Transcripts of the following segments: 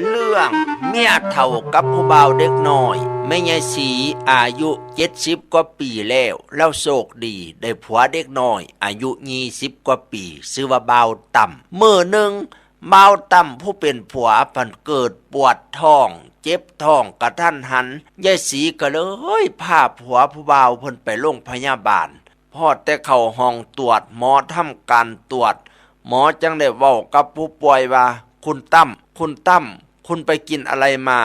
เรื่องเมียเฒ่ากับผู้บ่าวเด็กน้อยแม่ยายสีอายุเจ็ดสิบกว่าปีแล้วแล้วโชคดีได้ผัวเด็กน้อย อายุยี่สิบกว่าปีชื่อว่าบ่าวต่ำมือหนึ่งบ่าวต่ำผู้เป็นผัวพันเกิดปวดท้องเจ็บท้องกระทันหันยายสีก็เลยพาผัวผู้บ่าวเพิ่นไปโรงพยาบาลพอแต่เข้าห้องตรวจหมอทำการตรวจ หมอจังได้เว้ากับผู้ป่วยว่า คุณตั้มคุณตั้ม คุณไปกินอะไรมา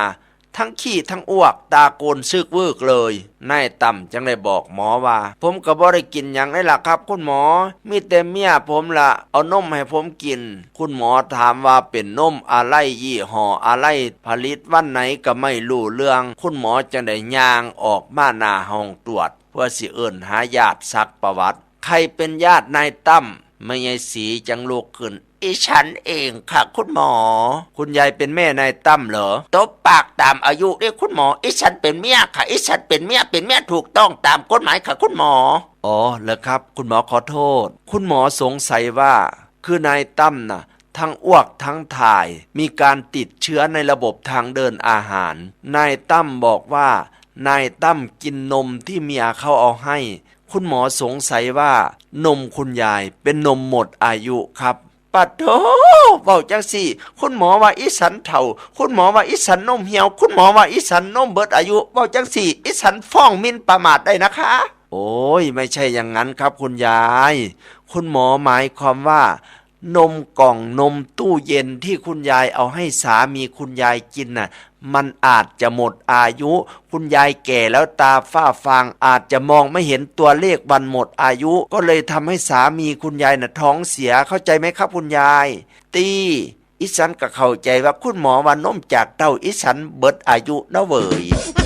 ทั้งขี้ทั้งอ้วก ตาโกนซึกวึกเลยนายตั้มจังได้บอกหมอว่า ผมก็บ่ได้กินหยังได้ล่ะครับ คุณหมอ มีแต่เมียผมละเอานมให้ผมกิน คุณหมอถามว่าเป็นนมอะไรยี่ห้ออะไรผลิตวันไหนก็ไม่รู้เรื่อง คุณหมอจังได้ย่างออกมาหน้าห้องตรวจ เพื่อสิเอิ้นหาญาติซักประวัติ ใครเป็นญาตินายตั้มไม่ยายสีจังลุกขึ้น อีฉันเองค่ะคุณหมอ คุณยายเป็นแม่นายตั้มเหรอตบปากตามอายุเรียกคุณหมออีฉันเป็นเมียค่ะอีฉันเป็นเมียเป็นเมียถูกต้องตามกฎหมายค่ะคุณหมอ อ๋อเหรอครับ คุณหมอขอโทษ คุณหมอสงสัยว่า คือนายตั้มน่ะ ทั้งอ้วกทั้งถ่าย มีการติดเชื้อในระบบทางเดินอาหาร นายตั้มบอกว่านายตั้มกินนมที่เมียเขาเอาให้ คุณหมอสงสัยว่านมคุณยายเป็นนมหมดอายุครับ ปัดโถเบาจังสี่ คุณหมอว่าอีสันเถ่า คุณหมอว่าอีสันนมเหี่ยว คุณหมอว่าอีสันนมเบิดอายุเบาจังสี่ อีสันฟ้องมินประมาทได้นะคะ โอ้ย ไม่ใช่อย่างนั้นครับคุณยาย คุณหมอหมายความว่า นมกล่องนมตู้เย็นที่คุณยายเอาให้สามีคุณยายกินน่ะ มันอาจจะหมดอายุ คุณยายแก่แล้วตาฝ้าฟางอาจจะมองไม่เห็นตัวเลขวันหมดอายุ ก็เลยทำให้สามีคุณยายน่ะท้องเสียเข้าใจไหมครับคุณยาย ตีอิสันก็เข้าใจว่าคุณหมอว่านมจากเต้าอิสันเบิดอายุนะเวย